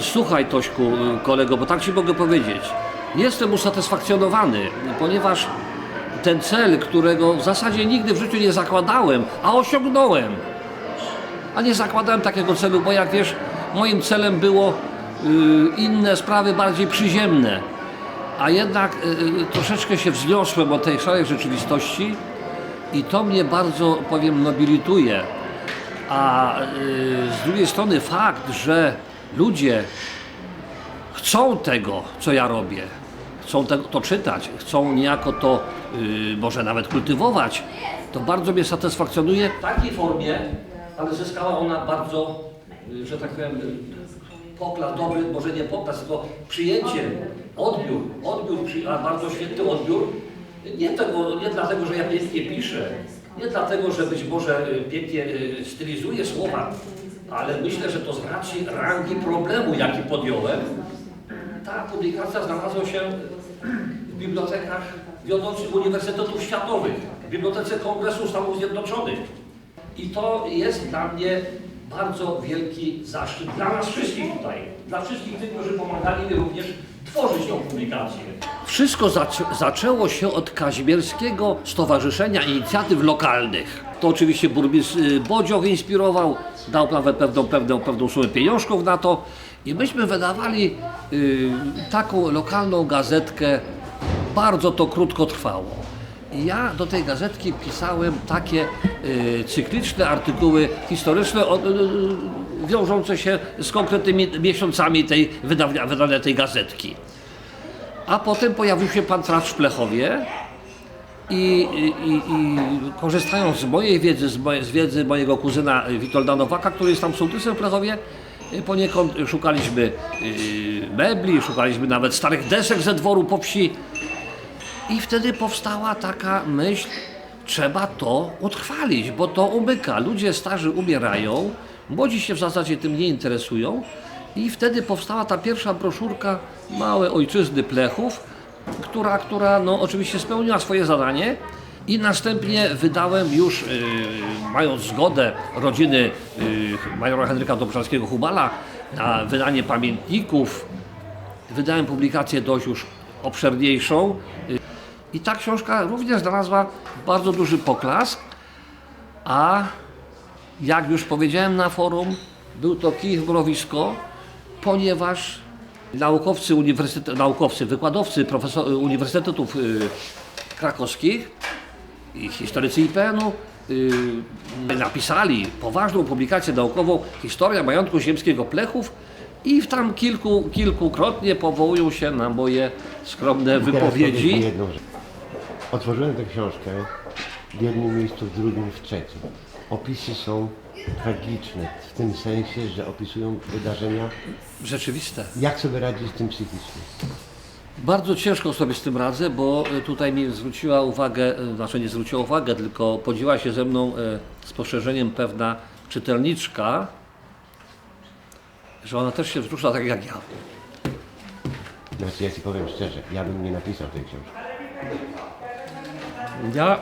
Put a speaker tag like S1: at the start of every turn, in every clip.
S1: Słuchaj Tośku, y, kolego, bo tak ci mogę powiedzieć. Jestem usatysfakcjonowany, ponieważ ten cel, którego w zasadzie nigdy w życiu nie zakładałem, a osiągnąłem. A nie zakładałem takiego celu, bo jak wiesz, moim celem było y, inne sprawy bardziej przyziemne. A jednak y, troszeczkę się wzniosłem od tej szalej rzeczywistości i to mnie bardzo, powiem, nobilituje. A z drugiej strony fakt, że ludzie chcą tego, co ja robię, chcą te, to czytać, chcą niejako to y, może nawet kultywować, to bardzo mnie satysfakcjonuje. W takiej formie, ale zyskała ona bardzo, y, że tak powiem, y, poklasz dobry, może nie poklasz, tylko przyjęcie, odbiór, odbiór, a bardzo świetny odbiór. Nie, tego, nie dlatego, że ja pięknie piszę, nie dlatego, że być może y, pięknie y, stylizuję słowa, ale myślę, że to z racji rangi problemu, jaki podjąłem, ta publikacja znalazła się w bibliotekach wiodących uniwersytetów światowych, w Bibliotece Kongresu Stanów Zjednoczonych. I to jest dla mnie bardzo wielki zaszczyt dla nas wszystkich tutaj, dla wszystkich tych, którzy pomagali mi również tworzyć tą publikację. Wszystko zaczę- zaczęło się od Kazimierskiego Stowarzyszenia Inicjatyw Lokalnych. To oczywiście burmistrz y, Bodzioch inspirował, dał nawet pewną, pewną, pewną sumę pieniążków na to i myśmy wydawali y, taką lokalną gazetkę, bardzo to krótko trwało. Ja do tej gazetki pisałem takie y, cykliczne artykuły historyczne wiążące się z konkretnymi miesiącami tej wydania, wydania tej gazetki. A potem pojawił się pan Tracz w Plechowie i, i, i korzystając z mojej wiedzy, z, z wiedzy mojego kuzyna Witolda Nowaka, który jest tam sołtysem w Plechowie, y, poniekąd szukaliśmy y, mebli, szukaliśmy nawet starych desek ze dworu po wsi. I wtedy powstała taka myśl, trzeba to utrwalić, bo to umyka. Ludzie starzy umierają, młodzi się w zasadzie tym nie interesują. I wtedy powstała ta pierwsza broszurka Małe Ojczyzny Plechów, która, która no, oczywiście spełniła swoje zadanie. I następnie wydałem już, yy, mając zgodę rodziny yy, majora Henryka Dobrzanskiego-Hubala na wydanie pamiętników, wydałem publikację dość już obszerniejszą. I ta książka również znalazła bardzo duży poklask, a jak już powiedziałem na forum, był to kij w ponieważ naukowcy, uniwersytet, naukowcy wykładowcy profesor, uniwersytetów y, krakowskich i historycy IPN-u y, napisali poważną publikację naukową Historia majątku ziemskiego Plechów i w tam kilku, kilkukrotnie powołują się na moje skromne wypowiedzi.
S2: jedną rzecz. Otworzyłem tę książkę w jednym miejscu, w drugim, w trzecim. Opisy są tragiczne w tym sensie, że opisują wydarzenia.
S1: Rzeczywiste.
S2: Jak sobie radzić z tym psychicznie?
S1: Bardzo ciężko sobie z tym radzę, bo e, tutaj mi zwróciła uwagę, e, znaczy nie zwróciła uwagę, tylko podzieliła się ze mną e, spostrzeżeniem pewna czytelniczka, że ona też się wzrusza tak jak ja.
S2: Znaczy, ja ci powiem szczerze, ja bym nie napisał tej książki.
S1: Ja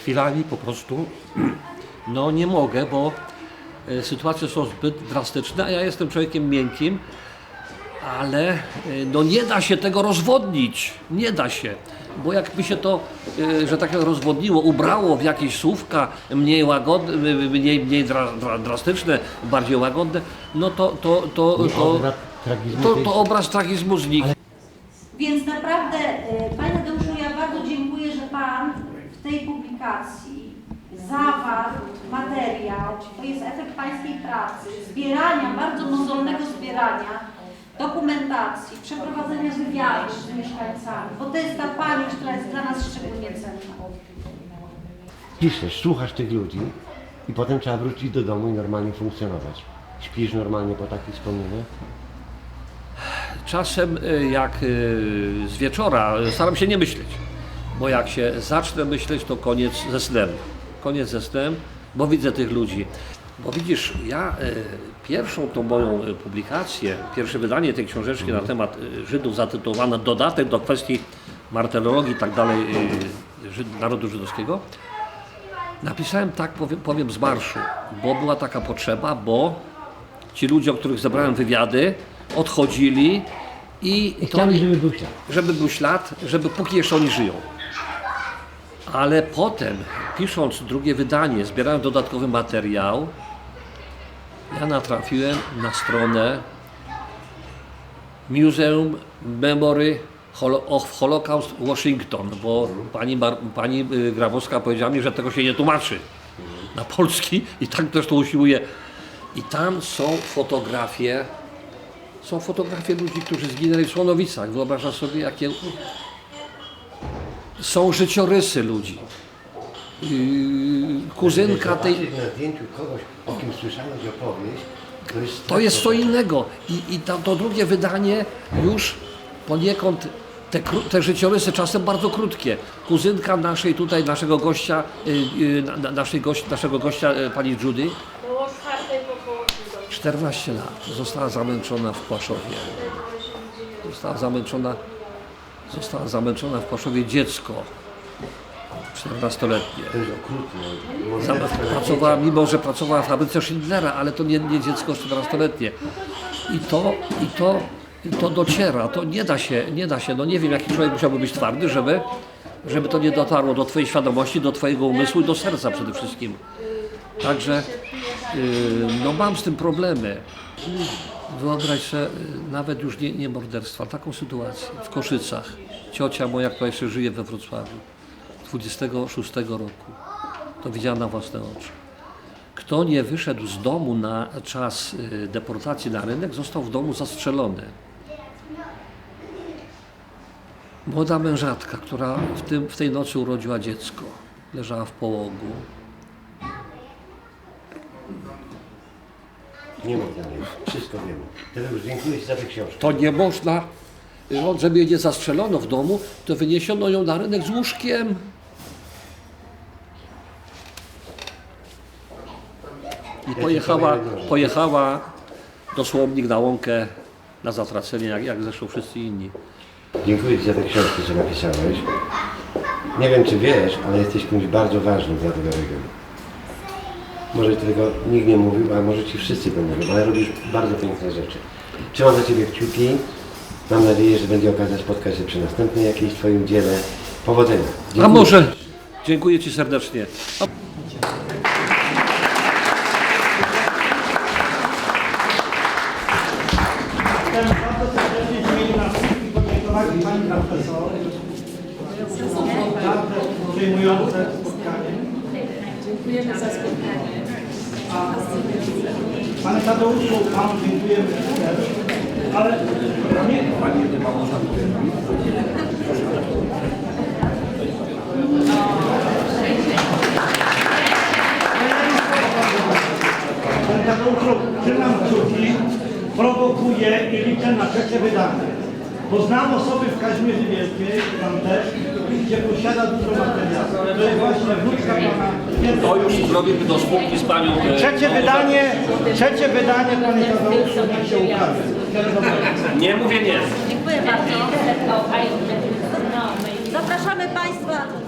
S1: chwilami po prostu no nie mogę, bo e, sytuacje są zbyt drastyczne, a ja jestem człowiekiem miękkim, ale e, no nie da się tego rozwodnić, nie da się. Bo jakby się to, e, że tak rozwodniło, ubrało w jakieś słówka mniej łagodne, mniej, mniej dra, dra, drastyczne, bardziej łagodne, no to, to, to, to,
S2: obraz tragizmu
S1: to, to obraz tragizmu zniknie.
S3: Więc naprawdę, Panie Tadeuszu, ja bardzo dziękuję, że Pan w tej publikacji zawarł materiał, to jest efekt Pańskiej pracy, zbierania, bardzo mozolnego zbierania dokumentacji, przeprowadzenia wywiadów z mieszkańcami, bo to jest ta pamięć, która jest dla nas szczególnie cenna.
S2: Piszesz, słuchasz tych ludzi i potem trzeba wrócić do domu i normalnie funkcjonować. Śpisz normalnie po takich wspomnieniach?
S1: Czasem y, jak y, z wieczora y, staram się nie myśleć, bo jak się zacznę myśleć, to koniec ze snem. Koniec ze snem, bo widzę tych ludzi. Bo widzisz, ja y, pierwszą tą moją y, publikację, pierwsze wydanie tej książeczki na temat y, Żydów zatytułowane Dodatek do kwestii martyrologii i tak dalej y, Żyd- narodu żydowskiego, napisałem tak, powiem, powiem z marszu, bo była taka potrzeba, bo ci ludzie, o których zebrałem wywiady, odchodzili i to,
S2: Chciałem, żeby był ślad.
S1: żeby był ślad, żeby póki jeszcze oni żyją. Ale potem, pisząc drugie wydanie, zbierając dodatkowy materiał, ja natrafiłem na stronę Museum Memory of Holocaust Washington, bo pani, pani y, Grabowska powiedziała mi, że tego się nie tłumaczy na polski i tak też to usiłuje. I tam są fotografie, są fotografie ludzi, którzy zginęli w Słonowicach. Wyobrażasz sobie, jakie są życiorysy ludzi. Yy, kuzynka tej,
S2: na zdjęciu kogoś, o kim słyszałeś opowieść, to jest...
S1: To jest co innego. I, i to, to drugie wydanie już poniekąd te, te życiorysy czasem bardzo krótkie. Kuzynka naszej tutaj, naszego gościa, y, y, na- na- naszej naszego gościa, pani Judy,
S4: Było czwartej po południu.
S1: 14 lat, została zamęczona w Płaszowie. Została zamęczona, została zamęczona w Płaszowie dziecko, 14-letnie.
S2: To jest okrutne.
S1: Pracowała, mimo że pracowała w fabryce Schindlera, ale to nie, nie dziecko 14-letnie. I to, i to, i to dociera, to nie da się, nie da się, no nie wiem jaki człowiek musiałby być twardy, żeby, żeby to nie dotarło do Twojej świadomości, do Twojego umysłu i do serca przede wszystkim. Także yy, no mam z tym problemy. Wyobraź sobie, yy, nawet już nie, nie morderstwa, taką sytuację w Koszycach. Ciocia moja, która jeszcze żyje we Wrocławiu, 26 roku. To widziała na własne oczy. Kto nie wyszedł z domu na czas y, deportacji na rynek, został w domu zastrzelony. Młoda mężatka, która w, tym, w tej nocy urodziła dziecko, leżała w połogu.
S2: Nie mów na mnie, wszystko wiemy. Tadeusz, dziękuję Ci za tę książkę.
S1: To nie można, żeby jej nie zastrzelono w domu, to wyniesiono ją na rynek z łóżkiem. I pojechała, pojechała do Słomnik na łąkę na zatracenie, jak, jak zresztą wszyscy inni.
S2: Dziękuję Ci za tę książkę, co napisałeś. Nie wiem, czy wiesz, ale jesteś kimś bardzo ważnym dla tego regionu. Może tego nikt nie mówił, a może Ci wszyscy to mówią, ale robisz bardzo piękne rzeczy. Trzymam za Ciebie kciuki. Mam nadzieję, że będzie okazja spotkać się przy następnej jakiejś Twoim dziele. Powodzenia.
S1: A
S2: Dziękuję.
S1: może, dziękuję Ci serdecznie.
S5: Chciałem przejmujące spotkanie.
S4: Dziękujemy za spotkanie.
S5: Panie Tadeuszu, Panu dziękujemy też, ale nie, Panie Tadeuszu, trzymam kciuki, prowokuję i liczę na trzecie wydanie. Bo znam osoby w Kazimierzu Wielkiej, Pan też, gdzie posiada dużo materiału. To jest właśnie wnuczka Pana
S1: To już zrobimy do spółki z Panią. e,
S5: Trzecie wydanie, trzecie wydanie, panie Tadeuszu, niech się ukaże.
S1: Nie mówię nie.
S3: Dziękuję bardzo. Zapraszamy Państwa.